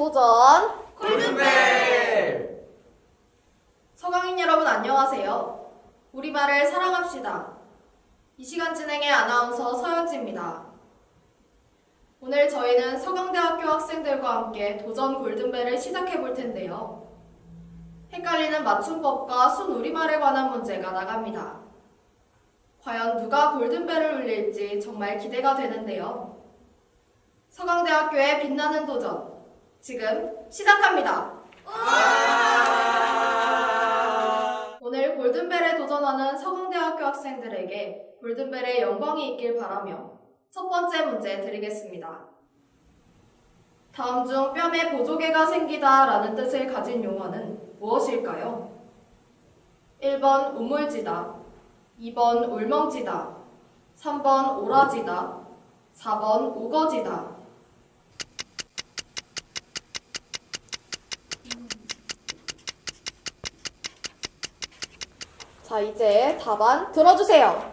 도전! 골든벨! 서강인 여러분 안녕하세요. 우리말을 사랑합시다. 이 시간 진행의 아나운서 서현지입니다. 오늘 저희는 서강대학교 학생들과 함께 도전 골든벨을 시작해 볼 텐데요. 헷갈리는 맞춤법과 순 우리말에 관한 문제가 나갑니다. 과연 누가 골든벨을 울릴지 정말 기대가 되는데요. 서강대학교의 빛나는 도전, 지금 시작합니다. 오늘 골든벨에 도전하는 서강대학교 학생들에게 골든벨의 영광이 있길 바라며 첫 번째 문제 드리겠습니다. 다음 중 뺨에 보조개가 생기다 라는 뜻을 가진 용어는 무엇일까요? 1번 우물지다, 2번 울멍지다, 3번 오라지다, 4번 우거지다. 자, 이제 답안 들어주세요.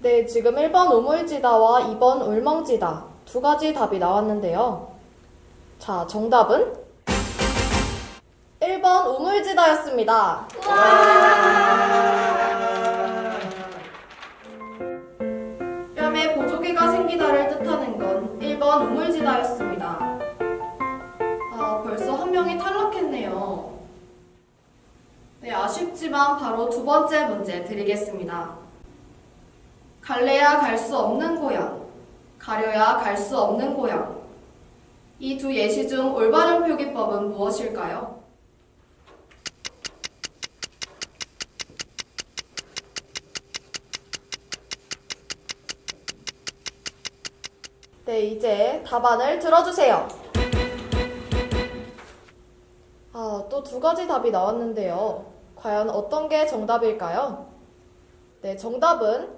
네, 지금 1번 우물지다와 2번 울멍지다 두 가지 답이 나왔는데요. 자, 정답은 1번 우물지다였습니다. 뺨에 보조개가 생기다를 뜻하는 건 1번 우물지다였습니다. 아, 벌써 한 명이 탈락했네요. 네, 아쉽지만 바로 두 번째 문제 드리겠습니다. 갈래야 갈 수 없는 고향, 가려야 갈 수 없는 고향. 이 두 예시 중 올바른 표기법은 무엇일까요? 네, 이제 답안을 들어주세요. 아, 또 두 가지 답이 나왔는데요. 과연 어떤 게 정답일까요? 네, 정답은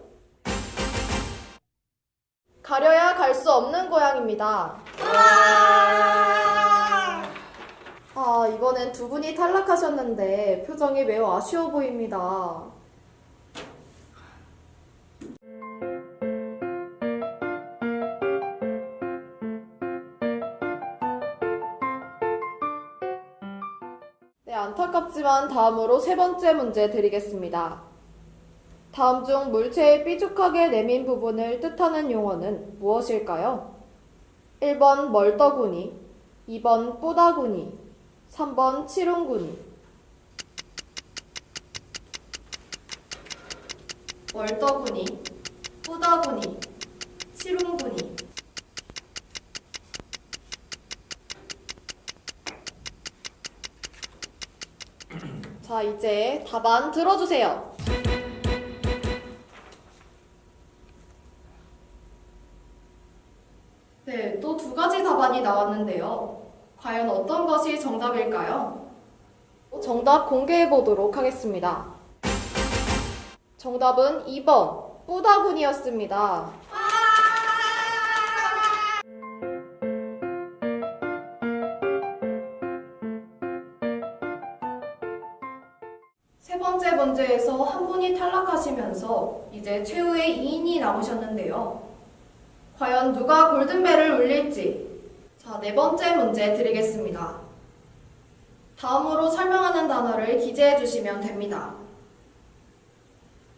가려야 갈 수 없는 고향입니다. 아, 이번엔 두 분이 탈락하셨는데 표정이 매우 아쉬워 보입니다. 안타깝지만 다음으로 세 번째 문제 드리겠습니다. 다음 중 물체의 삐죽하게 내민 부분을 뜻하는 용어는 무엇일까요? 1번 멀더구니, 2번 뿌다구니, 3번 치롱구니. 멀더구니, 뿌다구니, 치롱구니. 자, 이제 답안 들어주세요. 네, 또 두 가지 답안이 나왔는데요. 과연 어떤 것이 정답일까요? 정답 공개해 보도록 하겠습니다. 정답은 2번, 뿌다군이었습니다. 번째 문제에서 한 분이 탈락하시면서 이제 최후의 2인이 남으셨는데요. 과연 누가 골든벨을 울릴지. 자, 네 번째 문제 드리겠습니다. 다음으로 설명하는 단어를 기재해 주시면 됩니다.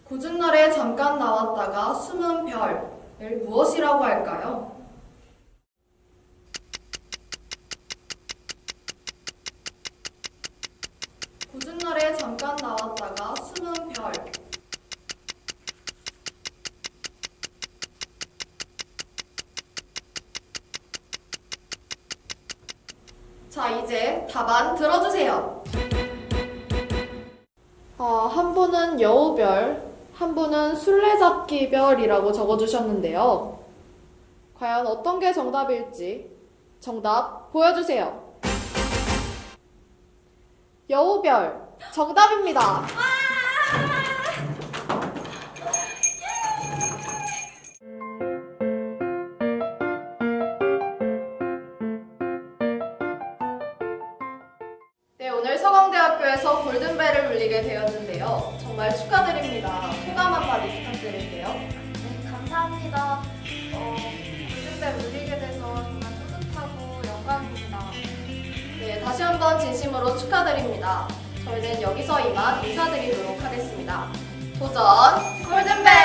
굳은 날에 잠깐 나왔다가 숨은 별을 무엇이라고 할까요? 굳은 날에 잠깐 나왔다가 숨은 별. 자, 이제 답안 들어주세요. 아, 한 분은 여우별, 한 분은 술래잡기별이라고 적어주셨는데요. 과연 어떤 게 정답일지 정답 보여주세요. 여우별, 정답입니다. 학교에서 골든벨을 울리게 되었는데요. 정말 축하드립니다. 소감 한마디 부탁드릴게요. 네, 감사합니다. 어, 골든벨 울리게 돼서 정말 뿌듯하고 영광입니다. 네, 다시 한번 진심으로 축하드립니다. 저희는 여기서 이만 인사드리도록 하겠습니다. 도전 골든벨!